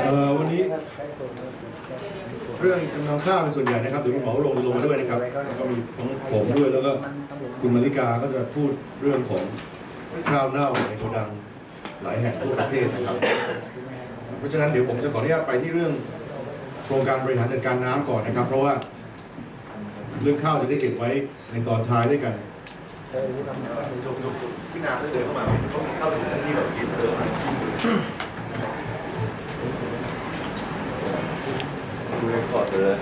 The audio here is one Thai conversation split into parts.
เอ่อวันนี้เรื่องจำนำข้าวเป็นส่วนใหญ่นะครับเดี๋ยวคุณหมอลงลงมาด้วยนะครับแล้วก็มีทั้งผมด้วยแล้วก็คุณมาริกาก็จะพูดเรื่องของข้าวเน่าในโกดังหลายแห่งทั่วประเทศนะครับ เพราะฉะนั้นเดี๋ยวผมจะขออนุญาตไปที่เรื่องโครงการบริหารจัดการน้ำก่อนนะครับ เพราะว่าเรื่องข้าวจะได้เก็บไว้ในตอนท้ายด้วยกันพี่นาเดินเข้ามาต้องเข้าถึงที่แบบยิ้เดิน ดูเรคคอร์ดเลย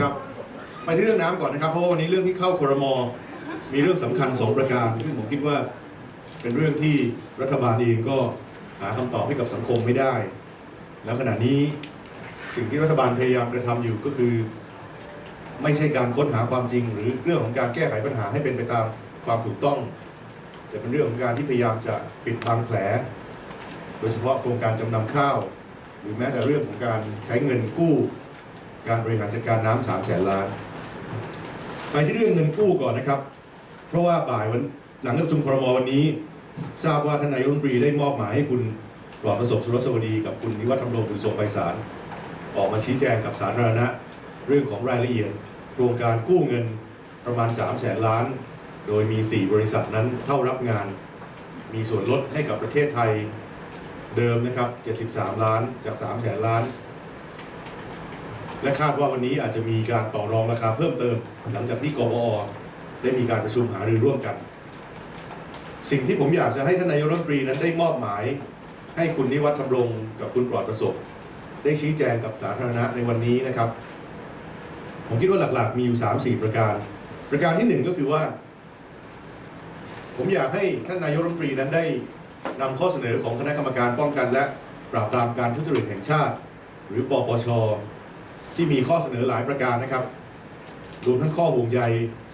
ครับไปที่เรื่องน้ำก่อนนะครับเพราะว่าวันนี้เรื่องที่เข้าครมมีเรื่องสำคัญสองประการซึ่งผมคิดว่าเป็นเรื่องที่รัฐบาลเองก็หาคำตอบให้กับสังคมไม่ได้ แล้วขณะนี้สิ่งที่รัฐบาลพยายามกระทำอยู่ก็คือ ไม่ใช่การค้นหาความจริง หรือเรื่องของการแก้ไขปัญหาให้เป็นไปตามความถูกต้อง แต่เป็นเรื่องของการที่พยายามจะปิดบังแผล โดยเฉพาะโครงการจำนำข้าว หรือแม้แต่เรื่องของการใช้เงินกู้ การบริหารจัดการน้ำสามแสนล้าน ไปที่เรื่องเงินกู้ก่อนนะครับ เพราะว่าบ่ายวันหลังการประชุมครมวันนี้ ทราบว่าท่านนายกรัฐมนตรีได้มอบหมายให้คุณปลอดประสบสุรสวัสดีกับคุณนิวัฒน์ธรรมรงคุณทรงไพศาลออกมาชี้แจงกับสาธารณะเรื่องของรายละเอียด โครงการกู้เงินประมาณ3 0 0แสนล้าน โดยมี 4 บริษัทนั้นเข้ารับงาน มีส่วนลดให้กับประเทศไทยเดิมนะครับ 73 ล้านจาก 3 แสนล้าน และคาดว่าวันนี้อาจจะมีการต่อรองราคาเพิ่มเติม หลังจากที่กบอได้มีการประชุมหารือร่วมกัน สิ่งที่ผมอยากจะให้ท่านนายกรัฐมนตรีนั้นได้มอบหมาย ให้คุณนิวัฒน์ธรรงกับคุณปลอดประสบ ได้ชี้แจงกับสาธารณะในวันนี้นะครับ ผมคิดว่าหลักๆ มีอยู่ 3-4 ประการ ประการที่หนึ่งก็คือว่า ผมอยากให้ท่านนายกรัฐมนตรีนั้นได้นำข้อเสนอของคณะกรรมการป้องกัน และปราบปรามการทุจริตแห่งชาติ หรือปปช ที่มีข้อเสนอหลายประการนะครับ รวมทั้งข้อห่วงใย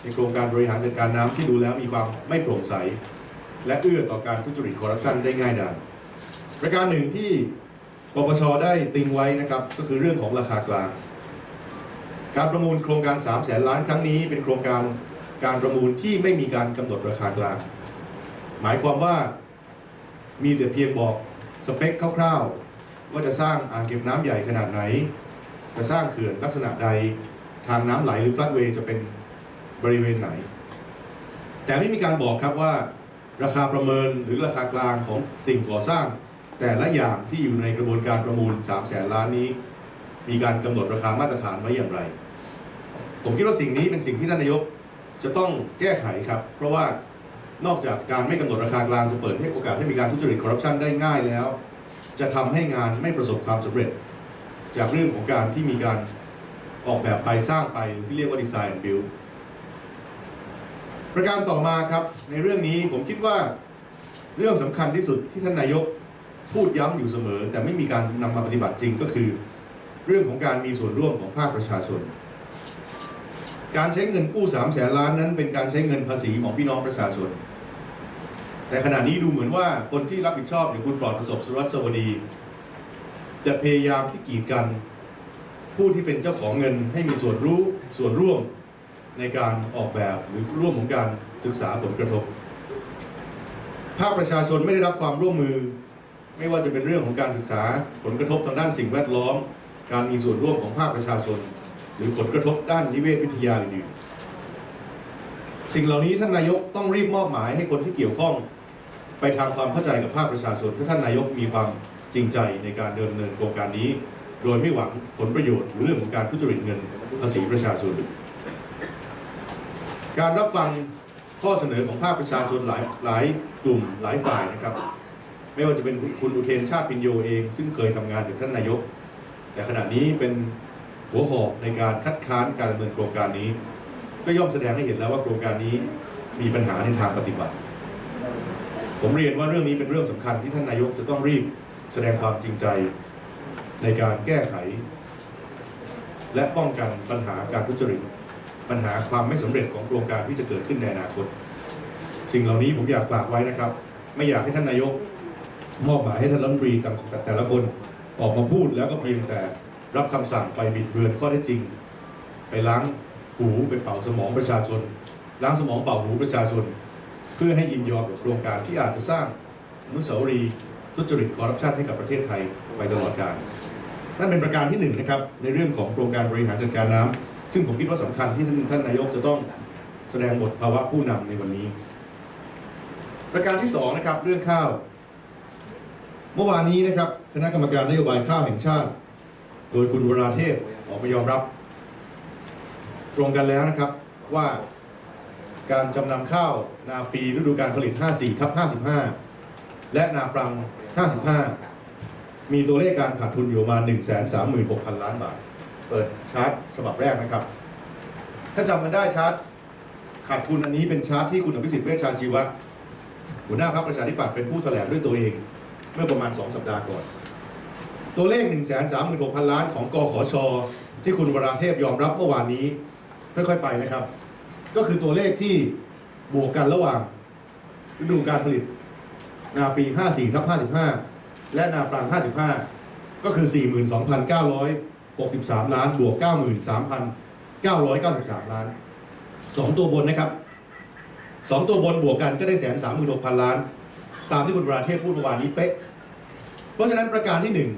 ในโครงการบริหารจัดการน้ำที่ดูแล้วมีความไม่โปร่งใส และเอื้อต่อการทุจริตคอร์รัปชันได้ง่ายดายประการหนึ่งที่ปปชได้ติงไว้นะครับก็คือเรื่องของราคากลางการประมูลโครงการ3 0 0แสนล้านครั้งนี้เป็นโครงการการประมูลที่ไม่มีการกำหนดราคากลาง มายความว่ามีแต่เพียงบอกสเปคคร่าวๆ ว่าจะสร้างอ่างเก็บน้ำใหญ่ขนาดไหน จะสร้างเขื่อนลักษณะใด ทางน้ำไหลหรือฟลัดเวย์จะเป็นบริเวณไหน แต่ไม่มีการบอกครับว่า ราคาประเมินหรือราคากลางของสิ่งก่อสร้าง แต่ละอย่างที่อยู่ในกระบวนการประมูล3 0 0แสนล้านนี้ มีการกำหนดราคามาตรฐานไว้อย่างไร ผมคิดว่าสิ่งนี้เป็นสิ่งที่ท่านนายกจะต้องแก้ไขครับ เพราะว่า นอกจากการไม่กำหนดราคากลางจะเปิดให้โอกาสให้มีการทุจริตคอร์รัปชันได้ง่ายแล้ว จะทำให้งานไม่ประสบความสำเร็จ จากเรื่องของการที่มีการออกแบบไปสร้างไปหรือที่เรียกว่าดีไซน์ build ประการต่อมาครับในเรื่องนี้ผมคิดว่าเรื่องสำคัญที่สุดที่ท่านนายกพูดย้ำอยู่เสมอ แต่ไม่มีการนำมาปฏิบัติจริงก็คือ เรื่องของการมีส่วนร่วมของภาคประชาชน การใช้เงินกู้3แสนล้านนั้น เป็นการใช้เงินภาษีของพี่น้องประชาชน แต่ขณะนี้ดูเหมือนว่าคนที่รับผิดชอบอย่างคุณปลอดประสบสุรัสวดี จะพยายามที่กีดกันผู้ที่เป็นเจ้าของเงินให้มีส่วนรู้ส่วนร่วมในการออกแบบหรือร่วมของการศึกษาผลกระทบ ภาคประชาชนไม่ได้รับความร่วมมือ ไม่ว่าจะเป็นเรื่องของการศึกษาผลกระทบทางด้านสิ่งแวดล้อม การมีส่วนร่วมของภาคประชาชน หรือผลกระทบด้านนิเวศวิทยาอื่นๆสิ่งเหล่านี้ท่านนายกต้องรีบมอบหมายให้คนที่เกี่ยวข้อง ไปทำความเข้าใจกับภาคประชาชนเพื่อท่านนายกมีความจริงใจในการดำเนินโครงการนี้ โดยไม่หวังผลประโยชน์หรือเรื่องของการทุจริตเงินภาษีประชาชน การรับฟังข้อเสนอของภาคประชาชนหลายหลายกลุ่มหลายฝ่ายนะครับ ไม่ว่าจะเป็นคุณอุเทนชาติพินโยเอง ซึ่งเคยทำงานกับท่านนายก แต่ขณะนี้เป็น หัวหอกในการคัดค้านการดำเนินโครงการนี้ ก็ย่อมแสดงให้เห็นแล้วว่าโครงการนี้มีปัญหาในทางปฏิบัติ ผมเรียนว่าเรื่องนี้เป็นเรื่องสำคัญที่ท่านนายกจะต้องรีบแสดงความจริงใจในการแก้ไข และป้องกันปัญหาการทุจริตปัญหาความไม่สำเร็จของโครงการที่จะเกิดขึ้นในอนาคต สิ่งเหล่านี้ผมอยากฝากไว้นะครับ ไม่อยากให้ท่านนายกมอบหมายให้ท่านรัฐมนตรีต่างแต่ละคนออกมาพูดแล้วก็เพียงแต่ รับคำสั่งไปบิดเบือนข้อเท็จจริง ไปล้างหูไปเป่าสมองประชาชน ล้างสมองเป่าหูประชาชน เพื่อให้ยินยอมกับโครงการที่อาจจะสร้างอนุสาวรีย์ทุจริตคอร์รัปชันให้กับประเทศไทยไปตลอดกาลนั่นเป็นประการที่หนึ่งนะครับในเรื่องของโครงการบริหารจัดการน้ำซึ่งผมคิดว่าสำคัญที่ท่านท่านนายกจะต้องแสดงบทภาวะผู้นำในวันนี้ ประการที่สองนะครับเรื่องข้าว เมื่อวานนี้นะครับคณะกรรมการนโยบายข้าวแห่งชาติ ดยคุณวราเทพออกมายอมรับ ตรงกันแล้วนะครับว่าการจำนำข้าวนาปีฤดูการผลิต 54ทับ55 และนาปรัง 55 มีตัวเลขการขาดทุนอยู่มา136,000 ล้านบาท เปิดชาร์ตฉบับแรกนะครับ ถ้าจำกันได้ชาร์ตขาดทุนอันนี้เป็นชาร์ตที่คุณอภิสิทธิ์เวชชาชีวะหัวหน้าพรรคประชาธิปัตย์เป็นผู้แถลงด้วยตัวเอง เมื่อประมาณ 2 สัปดาห์ก่อน ตัวเลข 136,000 ล้านของกขชที่คุณวราเทพยอมรับเมื่อวานนี้ค่อยๆไปนะครับ ก็คือตัวเลขที่บวกกันระหว่างฤดูการผลิตนาปี 54ทับ55 และนาปรัง 55 ก็คือ 42,963 ล้านบวก 93,993 ล้าน 2 ตัวบนนะครับ 2 ตัวบนบวกกันก็ได้แสน36,000ล้าน ตามที่คุณวราเทพพูดเมื่อวานนี้เป๊ะ เพราะฉะนั้นประการที่หนึ่ง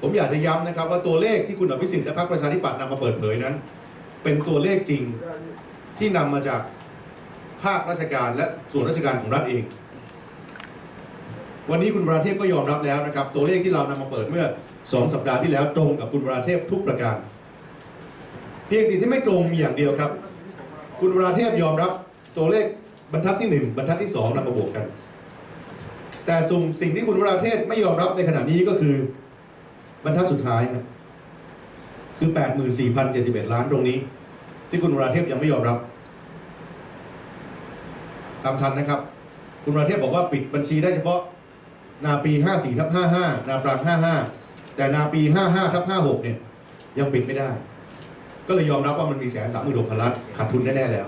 ผมอยากจะย้ำนะครับว่าตัวเลขที่คุณอภิสิทธิ์และพรรคประชาธิปัตย์นำมาเปิดเผยนั้น เป็นตัวเลขจริงที่นำมาจากภาคราชการและส่วนราชการของรัฐเอง วันนี้คุณวราเทพก็ยอมรับแล้วนะครับ ตัวเลขที่เรานำมาเปิดเมื่อสองสัปดาห์ที่แล้วตรงกับคุณวราเทพทุกประการ เพียงแต่ที่ไม่ตรงมีอย่างเดียวครับ คุณวราเทพยอมรับตัวเลขบรรทัดที่หนึ่งบรรทัดที่สองนำมาบวกกัน แต่สุ่มสิ่งที่คุณวราเทพไม่ยอมรับในขณะนี้ก็คือ บรรทัดสุดท้ายครับคือ 84,071 ล้านตรงนี้ ที่คุณวราเทพยังไม่ยอมรับตามทันนะครับ คุณวราเทพบอกว่าปิดบัญชีได้เฉพาะ นาปี 54ทับ55 นาปราง55 แต่นาปี 55ทับ56 เนี่ย ยังปิดไม่ได้ ก็เลยยอมรับว่ามันมีแสนสามหมื่นหกพันล้านขาดทุนแน่ๆแล้ว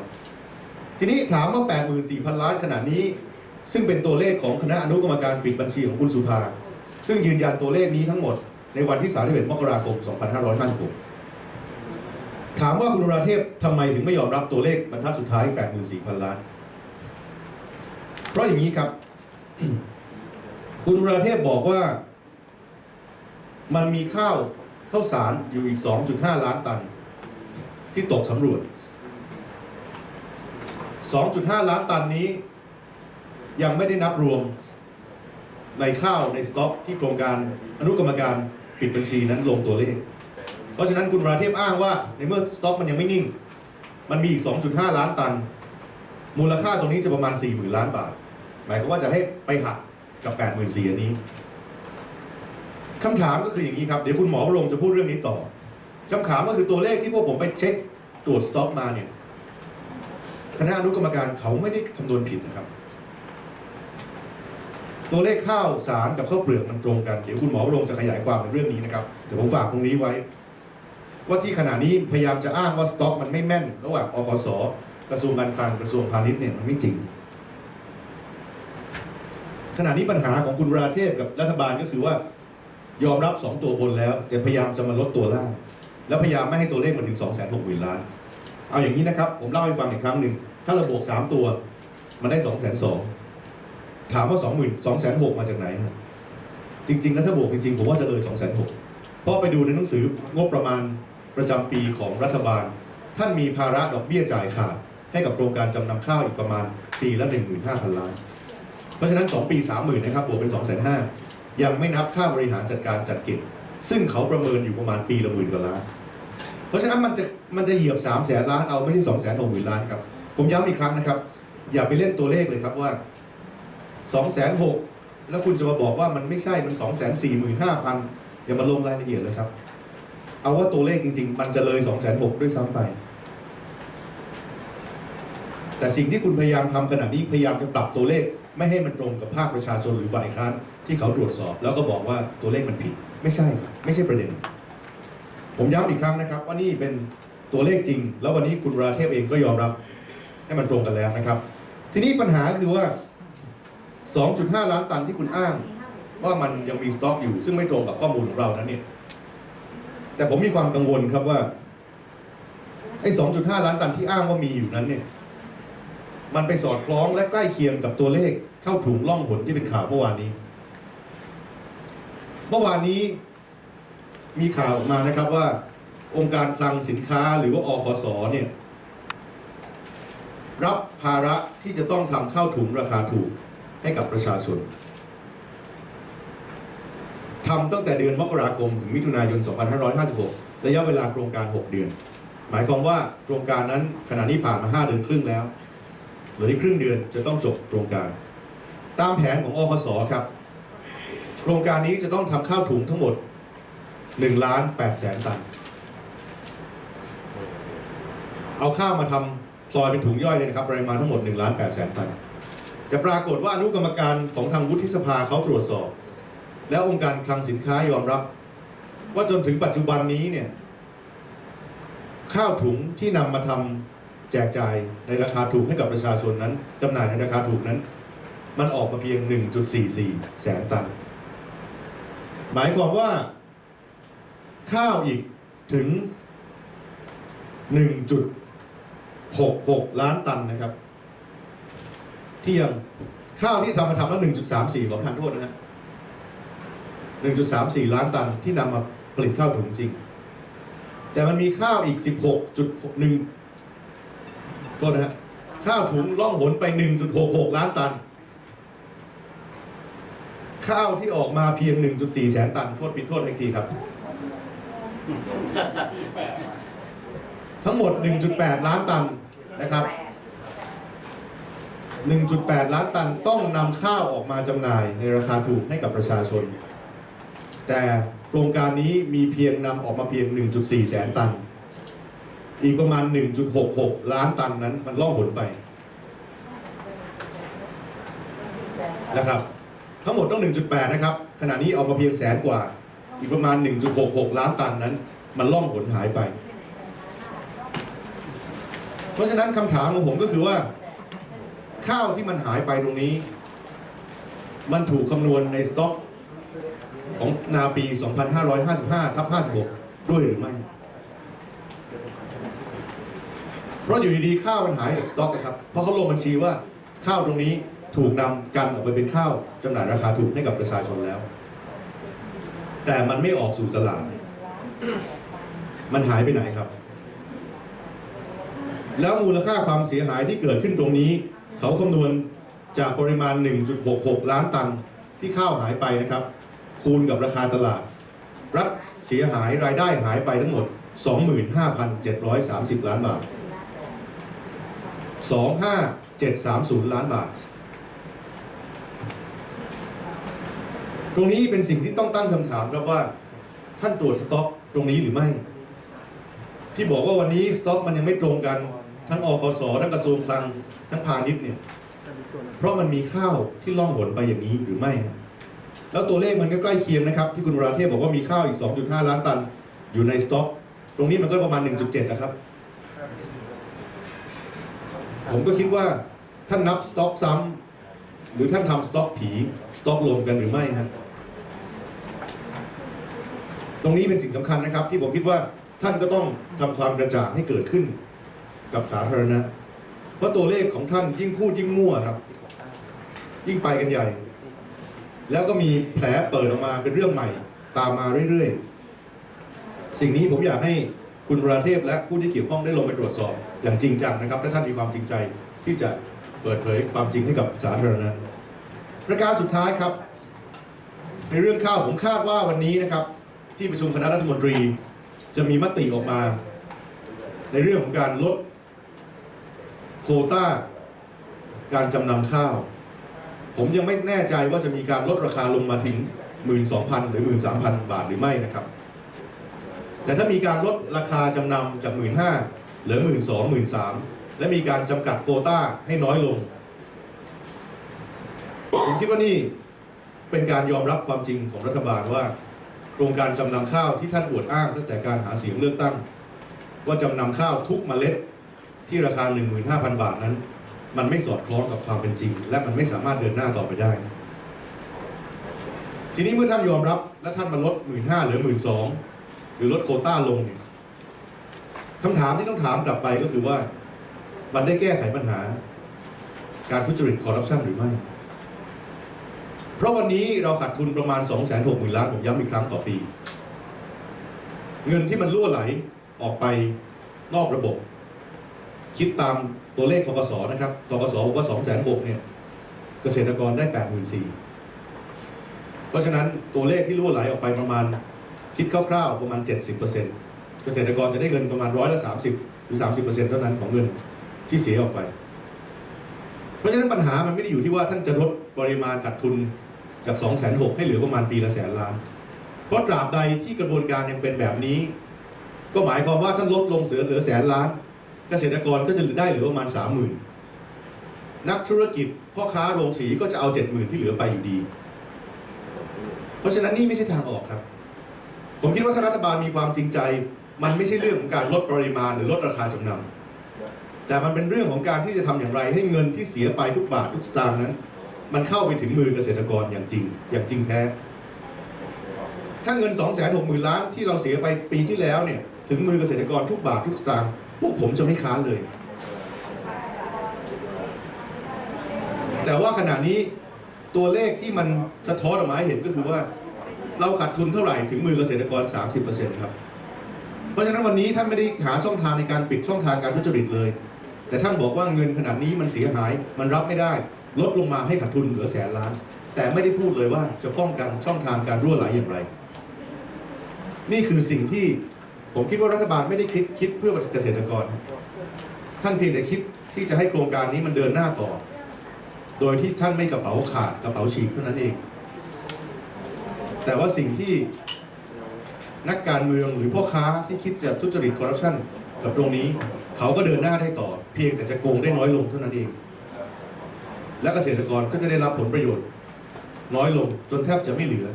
ทีนี้ถามว่า 84,000 ล้านขนาดนี้ ซึ่งเป็นตัวเลขของคณะอนุกรรมการปิดบัญชีของคุณสุภา ซึ่งยืนยันตัวเลขนี้ทั้งหมด ในวันที่ 31 มกราคม 2556 ถามว่าคุณราเทพทำไมถึงไม่ยอมรับตัวเลขบรรทัดสุดท้าย 84,000 ล้าน เพราะอย่างนี้ครับ คุณราเทพบอกว่า มันมีข้าวข้าวสารอยู่อีก 2.5 ล้านตัน ที่ตกสำรวจ 2.5 ล้านตันนี้ ยังไม่ได้นับรวมในข้าวในสต็อกที่โครงการอนุกรรมการ ปิดบัญชีนั้นลงตัวเลข เพราะฉะนั้นคุณวราเทพอ้างว่า ในเมื่อสต็อกมันยังไม่นิ่ง มันมีอีก 2.5 ล้านตัน มูลค่าตรงนี้จะประมาณ 40,000 ล้านบาท หมายความว่าจะให้ไปหักกับ 84,000อันนี้คำถามก็คืออย่างนี้ครับ เดี๋ยวคุณหมอวรงค์จะพูดเรื่องนี้ต่อคำถามก็คือตัวเลขที่พวกผมไปเช็คตรวจสต็อกมาเนี่ย คณะอนุกรรมการเขาไม่ได้คำนวณผิดนะครับ ตัวเลขข้าวสารกับข้าวเปลือกมันตรงกัน เดี๋ยวคุณหมอวรงจะขยายความในเรื่องนี้นะครับเดี๋ยวผมฝากตรงนี้ไว้ ว่าที่ขณะนี้พยายามจะอ้างว่าสต็อกมันไม่แม่น ระหว่างอคสกระทรวงการคลังกระทรวงพาณิชย์เนี่ยมันไม่จริง ขณะนี้ปัญหาของคุณวราเทพกับรัฐบาลก็คือว่ายอมรับ 2 ตัวบนแล้ว แต่พยายามจะมาลดตัวล่าง แล้วพยายามไม่ให้ตัวเลขมันถึง2 6 0 0 0 0ล้าน เอาอย่างนี้นะครับ ผมเล่าให้ฟังอีกครั้งหนึ่ง ถ้าเราบวก 3 ตัว มันได้2 2 0 0 0 ถามว่า20,000 2 6 0 0 0มาจากไหนฮะจริงๆแล้วถ้าบวกจริงๆผมว่าจะเลย2 6 0 0 0เพราะไปดูในหนังสืองบประมาณประจำปีของรัฐบาล ท่านมีภาระดอกเบี้ยจ่ายขาด ให้กับโครงการจำนำข้าวอีกประมาณปีละ15,000ล้าน เพราะฉะนั้น 2 ปี 30,000นะครับบวกเป็น2 5 0 0 0ยังไม่นับค่าบริหารจัดการจัดเก็บซึ่งเขาประเมินอยู่ประมาณปีละหมื่นกว่าล้าน เพราะฉะนั้นมันจะมันจะเหยียบ3 0 0แสนล้านเอาไม่ใช่2 6 0 0 0 0ล้านครับ ผมย้ำอีกครั้งนะครับ อย่าไปเล่นตัวเลขเลยครับว่า 2 6 0 0 0แล้วคุณจะมาบอกว่ามันไม่ใช่มัน2 4 5 0 0 0อย่ามาลงรายละเอียดเลยครับ เอาว่าตัวเลขจริง ๆ มันจะเลย2 6 0 0 0ด้วยซ้ำไป แต่สิ่งที่คุณพยายามทำขณะนี้พยายามจะปรับตัวเลขไม่ให้มันตรงกับภาคประชาชนหรือฝ่ายค้านที่เขาตรวจสอบ แล้วก็บอกว่าตัวเลขมันผิด ไม่ใช่ครับไม่ใช่ประเด็น ผมย้ำอีกครั้งนะครับ ว่านี่เป็นตัวเลขจริง แล้ววันนี้คุณราเทพเองก็ยอมรับ ให้มันตรงกันแล้วนะครับ ทีนี้ปัญหาคือว่า 2.5 ล้านตันที่คุณอ้าง ว่ามันยังมีสต็อกอยู่ ซึ่งไม่ตรงกับข้อมูลของเรานั้นเนี่ยแต่ผมมีความกังวลครับว่าไอ้2.5 ล้านตันที่อ้างว่ามีอยู่นั้นเนี่ยมันไปสอดคล้องและใกล้เคียงกับตัวเลขเข้าถุงล่องหนที่เป็นข่าวเมื่อวานนี้ เมื่อวานนี้มีข่าวออกมานะครับว่า องค์การคลังสินค้าหรือว่าอคสเนี่ยรับภาระที่จะต้องทำเข้าถุงราคาถูก ให้กับประชาชนทำตั้งแต่เดือนมกราคมถึงมิถุนายน 2556 ระยะเวลาโครงการ 6 เดือน หมายความว่าโครงการนั้นขณะนี้ผ่านมา 5 เดือนครึ่งแล้วเหลืออีกครึ่งเดือนจะต้องจบโครงการ ตามแผนของอคสครับ โครงการนี้จะต้องทำข้าวถุงทั้งหมด1ล้าน8แสนตัน เอาข้าวมาทำซอยเป็นถุงย่อยเลยนะครับปริมาณทั้งหมด1ล้าน8แสนตัน แต่ปรากฏว่าอนุกรรมการของทางวุฒิสภาเขาตรวจสอบ แล้วองค์การคลังสินค้ายอมรับ ว่าจนถึงปัจจุบันนี้เนี่ยข้าวถุงที่นำมาทำแจกจ่ายในราคาถูกให้กับประชาชนนั้นจำหน่ายในราคาถูกนั้น มันออกมาเพียง 1.44 แสนตัน หมายความว่า ข้าวอีกถึง 1.66 ล้านตันนะครับ ที่ยังข้าวที่ทำมาทำแล้ว1.34ขอทานโทษนะฮะ1.34ล้านตันที่นำมาผลิตข้าวถุงจริง แต่มันมีข้าวอีก16.1โทษนะฮะข้าวถุงล่องหนไป 1.66 ล้านตัน ข้าวที่ออกมาเพียง 1.4 แสนตัน โทษผิดโทษอีกทีครับ ทั้งหมด 1.8 ล้านตันนะครับ 1.8 ล้านตันต้องนำข้าวออกมาจำหน่ายในราคาถูกให้กับประชาชน แต่โครงการนี้มีเพียงนำออกมาเพียง 1.4 แสนตัน อีกประมาณ 1.66 ล้านตันนั้นมันล่องหนไปนะครับทั้งหมดต้อง 1.8 นะครับ ขณะนี้ออกมาเพียงแสนกว่า อีกประมาณ 1.66 ล้านตันนั้น มันล่องหนหายไป เพราะฉะนั้นคำถามของผมก็คือว่า ข้าวที่มันหายไปตรงนี้ มันถูกคำนวณในสต็อกของนาปี 2555ทับ56 ด้วยหรือไม่ เพราะอยู่ดีๆ ข้าวมันหายจากสต็อกนะครับ เพราะเขาลงบัญชีว่าข้าวตรงนี้ถูกนำกันออกไปเป็นข้าวจำหน่ายราคาถูกให้กับประชาชนแล้ว แต่มันไม่ออกสู่ตลาด มันหายไปไหนครับ แล้วมูลค่าความเสียหายที่เกิดขึ้นตรงนี้ เขาคำนวณจากปริมาณ 1.66 ล้านตันที่ข้าวหายไปนะครับ คูณกับราคาตลาด รัฐเสียหายรายได้หายไปทั้งหมด 25,730 ล้านบาท 25730 ล้านบาท ตรงนี้เป็นสิ่งที่ต้องตั้งคำถามครับว่า ท่านตรวจสต็อกตรงนี้หรือไม่ ที่บอกว่าวันนี้สต็อกมันยังไม่ตรงกัน ทั้งอคสทั้งกระทรวงคลังทั้งพาณิชย์เนี่ย เพราะมันมีข้าวที่ล่องหนไปอย่างนี้หรือไม่ครับแล้วตัวเลขมันก็ใกล้เคียงนะครับ ที่คุณวราเทพบอกว่ามีข้าวอีก 2.5 ล้านตันอยู่ในสต็อก ตรงนี้มันก็ประมาณ 1.7นะครับ ผมก็คิดว่าท่านนับสต็อกซ้ำหรือท่านทำสต็อกผีสต็อกรวมกันหรือไม่ครับตรงนี้เป็นสิ่งสำคัญนะครับ ที่ผมคิดว่าท่านก็ต้องทำความกระจ่างให้เกิดขึ้น กับสาธารณะ เพราะตัวเลขของท่านยิ่งพูดยิ่งมั่วครับ ยิ่งไปกันใหญ่ แล้วก็มีแผลเปิดออกมาเป็นเรื่องใหม่ ตามมาเรื่อยๆ สิ่งนี้ผมอยากให้คุณวราเทพและผู้ที่เกี่ยวข้องได้ลงไปตรวจสอบ อย่างจริงจังนะครับและท่านมีความจริงใจที่จะเปิดเผยความจริงให้กับสาธารณะประการสุดท้ายครับ ในเรื่องข้าวผมคาดว่าวันนี้นะครับ ที่ประชุมคณะรัฐมนตรีจะมีมติออกมา ในเรื่องของการลด โคต้าการจำนำข้าว ผมยังไม่แน่ใจว่าจะมีการลดราคาลงมาถึง 12,000 หรือ 13,000 บาทหรือไม่นะครับ แต่ถ้ามีการลดราคาจำนำจาก 15,000 เหลือ 12,000 13,000 และมีการจำกัดโคต้าให้น้อยลง ผมคิดว่านี่เป็นการยอมรับความจริงของรัฐบาลว่าโครงการจำนำข้าวที่ท่านอวดอ้างตั้งแต่การหาเสียงเลือกตั้ง ว่าจำนำข้าวทุกเมล็ด ที่ราคา 15,000 บาทนั้น มันไม่สอดคล้องกับความเป็นจริง และมันไม่สามารถเดินหน้าต่อไปได้ ทีนี้เมื่อท่านยอมรับ และท่านมาลด 15,000หลือ 12,000 หรือลดโคต้าลงเนี่ยคำถามที่ต้องถามกลับไปก็คือว่า มันได้แก้ไขปัญหา การทุจริตคอร์รัปชันหรือไม่ เพราะวันนี้เราขาดทุนประมาณ 2 6 0 0 0 0 ล้านผมย้ำอีกครั้งต่อปี เงินที่มันรั่วไหลออกไปนอกระบบ คิดตามตัวเลขทกสนะครับทกสบอกว่า2 6 0 0 0เนี่ยเกษตรกรได้84,000เพราะฉะนั้นตัวเลขที่รั่วไหลออกไปประมาณคิดคร่าวๆประมาณ 70%เกษตรกรจะได้เงินประมาณร้อยละ30 หรือ 30%เท่านั้นของเงินที่เสียออกไป เพราะฉะนั้นปัญหามันไม่ได้อยู่ที่ว่าท่านจะลดปริมาณขาดทุนจาก 2 6 0 0 0ให้เหลือประมาณปีละแสนล้าน เพราะตราบใดที่กระบวนการยังเป็นแบบนี้ ก็หมายความว่าท่านลดลงเสือเหลือแสนล้าน เกษตรกรก็จะได้เหลือประมาณ30,000นักธุรกิจพ่อค้าโรงสีก็จะเอา70,000ที่เหลือไปอยู่ดี เพราะฉะนั้นนี่ไม่ใช่ทางออกครับ ผมคิดว่าถ้ารัฐบาลมีความจริงใจ มันไม่ใช่เรื่องของการลดปริมาณหรือลดราคาจำนำแต่มันเป็นเรื่องของการที่จะทำอย่างไร ให้เงินที่เสียไปทุกบาททุกสตางค์นั้น มันเข้าไปถึงมือเกษตรกรอย่างจริง อย่างจริงแท้ถ้าเงิน2 6 0 0 0 0ล้านที่เราเสียไปปีที่แล้วเนี่ยถึงมือเกษตรกรทุกบาททุกสตางค์ พวกผมจะไม่ค้านเลย แต่ว่าขณะนี้ตัวเลขที่มันสะท้อนออกมาให้เห็นก็คือว่า เราขาดทุนเท่าไหร่ถึงมือเกษตรกร 30%ครับ เพราะฉะนั้นวันนี้ท่านไม่ได้หาช่องทางในการปิดช่องทางการทุจริตเลย แต่ท่านบอกว่าเงินขนาดนี้มันเสียหาย มันรับไม่ได้ ลดลงมาให้ขาดทุนเหลือแสนล้าน แต่ไม่ได้พูดเลยว่าจะป้องกันช่องทางการรั่วไหลอย่างไร นี่คือสิ่งที่ ผมคิดว่ารัฐบาลไม่ได้คิดคิดเพื่อเกษตรกร ท่านเพียงแต่คิดที่จะให้โครงการนี้มันเดินหน้าต่อ โดยที่ท่านไม่กระเป๋าขาดกระเป๋าฉีกเท่านั้นเอง แต่ว่าสิ่งที่นักการเมืองหรือพ่อค้าที่คิดจะทุจริตคอร์รัปชันกับตรงนี้ เขาก็เดินหน้าได้ต่อ เพียงแต่จะโกงได้น้อยลงเท่านั้นเอง และเกษตรกรก็จะได้รับผลประโยชน์ น้อยลงจนแทบจะไม่เหลือ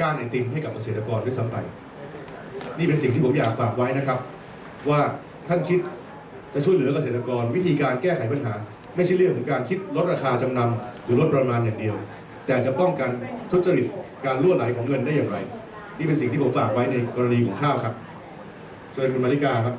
ก้านไอติมให้กับเกษตรกรด้วยซ้ำไป นี่เป็นสิ่งที่ผมอยากฝากไว้นะครับ ว่าท่านคิดจะช่วยเหลือเกษตรกร วิธีการแก้ไขปัญหา ไม่ใช่เรื่องของการคิดลดราคาจำนำหรือลดประมาณอย่างเดียว แต่จะป้องกันทุจริตการล่วไหลของเงินได้อย่างไร นี่เป็นสิ่งที่ผมฝากไว้ในกรณีของข้าวครับเชิญคุณมาริกาครับ